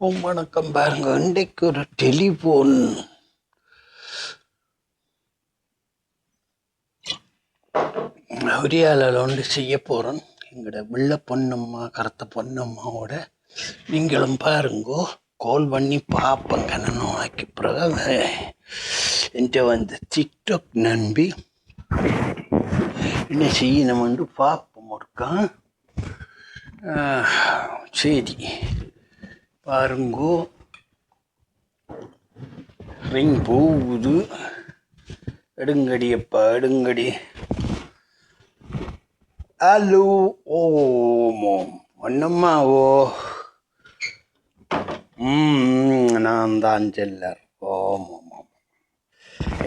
வணக்கம் பாருங்க. இன்றைக்கு ஒரு டெலிஃபோன் உரியாலில் ஒன்று செய்ய போகிறோம் எங்களோட வெள்ள பொன்னம்மா கருத்த பொன்னம்மாவோட நீங்களும் பாருங்கோ. கால் பண்ணி பார்ப்பேன் கண்ணனாக்கி பிறகு. என்கிட்ட வந்து டிக்டாக் நம்பி என்ன செய்யணும்னு பார்ப்போம் ஒருக்கா சரி. பாருங்கோ. ரிங் போகுது. எடுங்கடி அப்பா எடுங்கடி. ஹலோ ஓமோ ஒன்னம்மா ஓ நான் தான் செல்லர். ஓமோ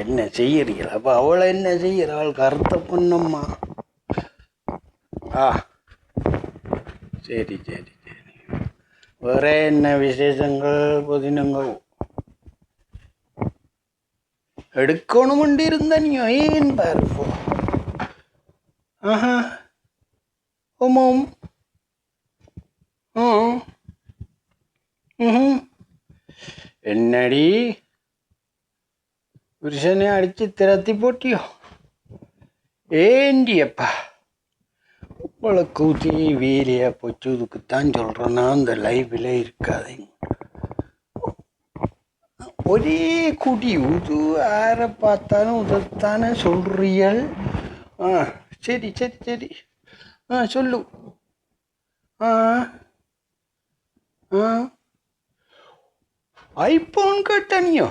என்ன செய்யறீர்கள்? அப்போ அவளை என்ன செய்யறாள் கருத்த பொண்ணம்மா ஆ. சரி சரி. വേറെ എന്നെ വിശേഷങ്ങൾ പൊതിനങ്ങൾ എടുക്കണമുണ്ടിരുന്ന എന്നടി? പുരുഷനെ അടിച്ച് തിരത്തി പൊട്ടിയോ? ഏന്റിയപ്പാ. உங்களை கூத்தி வீலியா போச்சு இதுக்குத்தான் சொல்கிறேன்னா அந்த லைவில் இருக்காதுங்க ஒரே குடி உது யாரை பார்த்தாலும் உதத்தானே சொல்கிறீள் ஆ சரி சரி சரி. ஆ சொல்லு. ஆ ஆ. ஐபோன் கேட்டனியோ?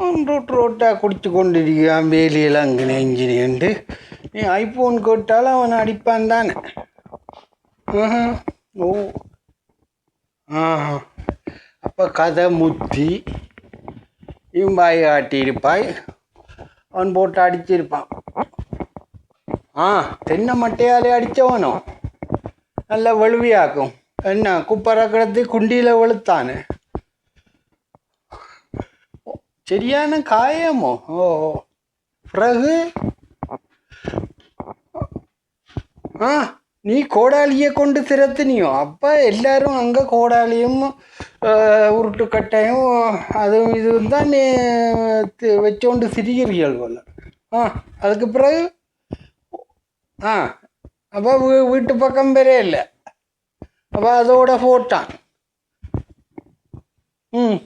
ரோட்டு ரோட்டாக குடிச்சு கொண்டிருக்கான் வேலியெல்லாம் அங்கே இன்ஜினியன்ட்டு நீ ஐஃபோன் கேட்டாலும் அவன் அடிப்பான் தானே. ஓ. ஆஹா. அப்போ கதை முத்தி. இம்பாய் காட்டியிருப்பாய் அவன் போட்டு அடிச்சிருப்பான். ஆ தென்னை மட்டையாலே அடித்தவனும் நல்லா வலுவியாக்கும் என்ன குப்பரக்கிறது குண்டியில் வெளுத்தானு சரியான காயமோ ஓ பிறகு ஆ நீ கோடாலியை கொண்டு திறத்தினியோ அப்போ எல்லாரும் அங்கே கோடாலியும் உருட்டுக்கட்டையும் அதுவும் இதுவும் தான் நீ வச்சோண்டு சிரிக்கிறீர்கள் போல ஆ அதுக்கு பிறகு ஆ அப்போ வீ வீட்டு பக்கம் பெரிய இல்லை அப்போ அதோட போட்டான் ம்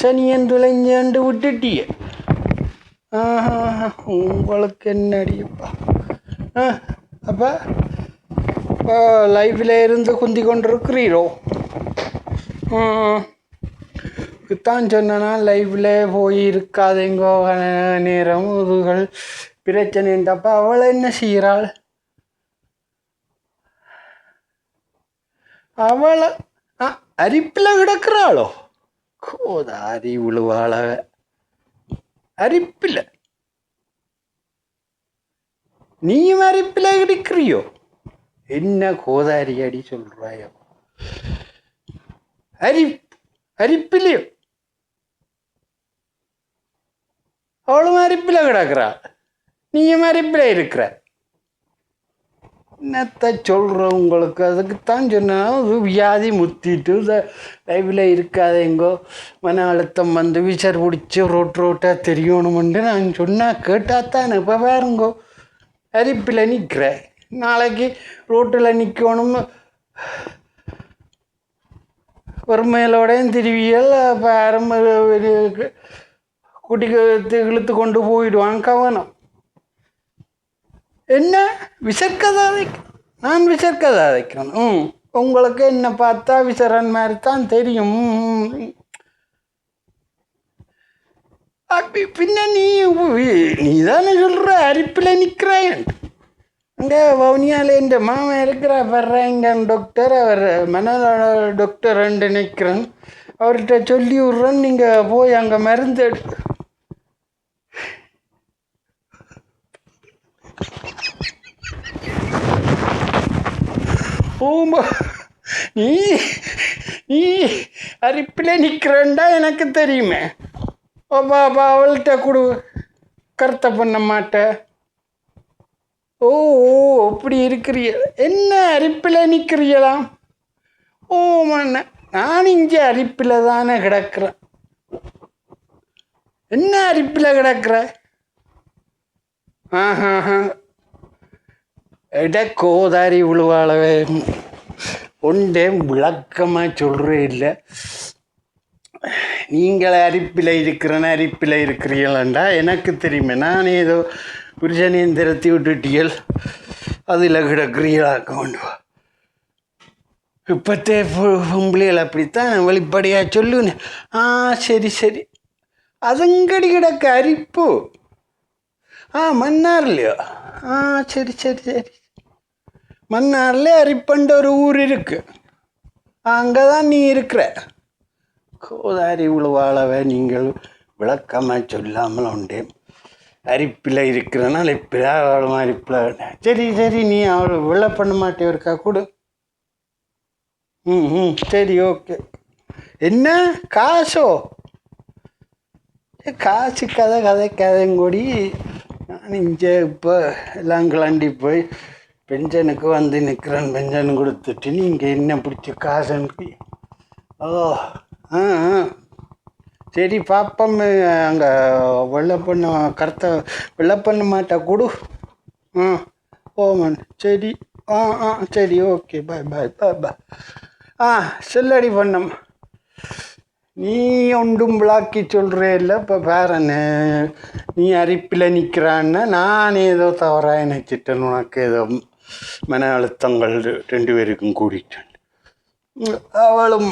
சனியன் துளைஞ்சண்டு விட்டுட்டிய. ஆஹா உங்களுக்கு என்னடிப்பா ஆ அப்போ இப்போ லைஃப்பில் இருந்து குந்தி கொண்டிருக்கிறீரோ? தான் சொன்னா லைஃப்பில் போய் இருக்காதேங்கோ நேரம் இதுகள் பிரச்சனைன்றப்ப அவளை என்ன செய்கிறாள்? அவளை அரிப்பில் கிடக்கிறாளோ? கோதாரி விழுவாள அரிப்பில். நீயும் அரிப்பில் கிடைக்கிறியோ என்ன கோதாரி அடி சொல்றாயோ? அரிப் அரிப்பிலையோ? அவளும் அரிப்பில் கிடக்குறா. நீயும் அரிப்பில் இருக்கிற. என்னத்தை சொல்கிறோம் உங்களுக்கு? அதுக்குத்தான் சொன்னேன். வியாதி முத்திட்டு லைவில் இருக்காதேங்கோ மன அழுத்தம் வந்து விசர் பிடிச்சி ரோட் ரோட்டாக தெரியணுமெண்டு நான் சொன்னால் கேட்டால் தான் இப்போ பாருங்கோ. அரிப்பில் நிற்கிறேன் நாளைக்கு ரோட்டில் நிற்கணும் ஒரு மேலோடையும் திருவியல் பாரம் குட்டி இழுத்து கொண்டு போயிடுவான் கவனம். என்ன? விசர்க்கதை நான் விசர்க்கதை உங்களுக்கு என்ன பார்த்தா விசரன் மாதிரி தான் தெரியும். அப்படி பின்ன நீ நீ தானே சொல்கிற அரிப்பில் நிற்கிறேன் இங்கே வவுனியாவில் இந்த மாமன் இருக்கிற வர்றேங்க டாக்டர் அவர் மனநல டாக்டர் ரெண்டு நிற்கிறேன் அவர்கிட்ட சொல்லி விட்றேன். நீங்கள் போய் அங்கே மருந்து எடு ஓமா நீ நீ அரிப்பில் நிற்கிறேன்டா எனக்கு தெரியுமே. அப்பா அப்பா அவள்கிட்ட கொடு. கருத்தை பண்ண மாட்டேன் ஓ ஓ அப்படி இருக்கிறிய. என்ன அரிப்பில் நிற்கிறீங்களாம் ஓ மண்ண நான் இங்கே அரிப்பில் தானே கிடக்கிறேன். என்ன அரிப்பில் கிடக்கிற? ஆஹாஹா இடக்கோதாரி உழுவாளவே. ஒன்றே விளக்கமாக சொல்கிறே இல்லை. நீங்கள் அரிப்பில் இருக்கிறேன்னு அரிப்பில் இருக்கிறீங்களா எனக்கு தெரியுமே நான் ஏதோ புருஷனையும் திரத்தி விட்டுட்டீர்கள் அதில் கிடக்கிறீங்களாக்க கொண்டு வா. இப்பத்தே பொம்பளைகள் அப்படித்தான் வெளிப்படையாக சொல்லுன்னு. ஆ சரி சரி. அதுங்கடி கிடக்க அரிப்பு. ஆ மன்னார்லையோ? ஆ சரி சரி சரி. மன்னார்ல அரிப்பண்ட ஒரு ஊர் இருக்கு. அங்கே தான் நீ இருக்கிற. கோதாரி உழுவாளவை நீங்கள் விளக்கமாக சொல்லாமல் உண்டு. அரிப்பில் இருக்கிறனால இப்படியா அவளும் அரிப்பில் சரி சரி நீ அவள் விழ பண்ண மாட்டே இருக்கா கொடு. ம் ம் சரி ஓகே. என்ன? காசோ? ஏ, காசு கதை கதை கதைங்கூடி. நான் இங்கே இப்போ எல்லாம் கிளண்டி போய் பெஞ்சனுக்கு வந்து நிற்கிறேன் பெஞ்சன் கொடுத்துட்டு நீங்கள் என்ன பிடிச்ச காசுன்னு ஓ ஆ ஆ. சரி பாப்பம் அங்கே வெள்ளை பண்ண கருத்த வெள்ளை பண்ண மாட்டா கொடு. ஆ ஓமன் சரி ஆ ஆ சரி ஓகே பாய் பாய் பாய் பாய். ஆ செல்லடி பண்ணம் நீ ஒன்றும் விளாக்கி சொல்கிறே இல்லை இப்போ பேரண்ணே நீ அரிப்பில் நிற்கிறான்னா நான் ஏதோ தவறாக நினச்சிட்டேன் உனக்கு ஏதோ மன அழுத்தங்கள் ரெண்டு பேருக்கும் கூடிட்டேன் அவளும்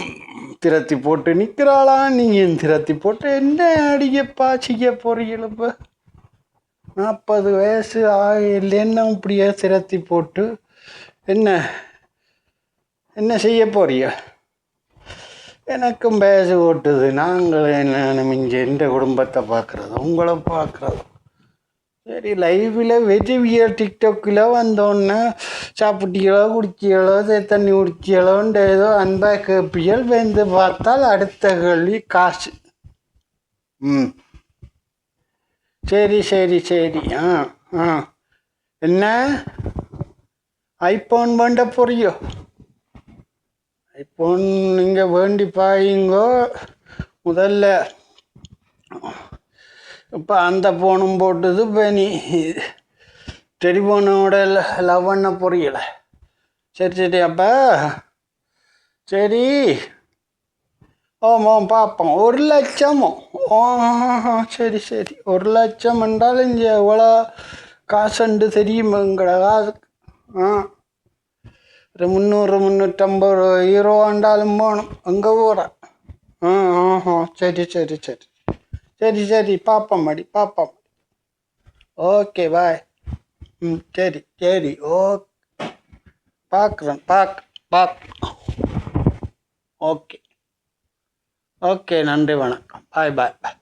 திரத்தி போட்டு நிற்கிறாளா நீயும் திரத்தி போட்டு? என்ன அடிக்கப்பா செய்ய போறீங்கள நாற்பது வயசு ஆகலன்னா என்ன இப்படியே திரத்தி போட்டு? என்ன என்ன செய்ய போறீங்க எனக்கும் பேச ஓட்டுது. நாங்கள் என்ன மிஞ்சி எந்த குடும்பத்தை பார்க்குறது? உங்களை பார்க்குறது சரி லைவில் வெஜிவியல் டிக்டாக்கில் வந்தோடனே சாப்பிட்டீங்களோ குடிச்சிகளோ தண்ணி குடிச்சிகளோன்ற ஏதோ அன்பாக கேப்பியல் வந்து பார்த்தால் அடுத்த கேள்வி காசு. ம். சரி சரி சரி. ஆ ஆ. என்ன? ஐஃபோன் வேண்ட போறியோ? ஐஃபோன் நீங்கள் வேண்டி பாயுங்கோ முதல்ல இப்போ அந்த ஃபோனும் போட்டது இப்போ நீ டெலிஃபோனோட லவ் பண்ண புரியலை. சரி சரி அப்போ சரி. ஆமாம் பார்ப்போம். ஒரு லட்சமோ? ஓ சரி சரி. ஒரு லட்சம் என்றால் இங்கே எவ்வளோ காசுண்டு தெரியுமாங்கட காசு ஆ. ஒரு முந்நூறு முந்நூற்றம்பது ஹீரோ ஆண்டாலும் போகணும் அங்கே ஊரை? ஆ ஆ. சரி சரி சரி. சரி சரி பார்ப்போம் மடி பார்ப்போம் ஓகே பாய். ம் சரி சரி ஓ பார்க்குறேன் பார்க்க பார்க் ஓகே. ஓகே நன்றி வணக்கம். பாய் பாய் பாய்.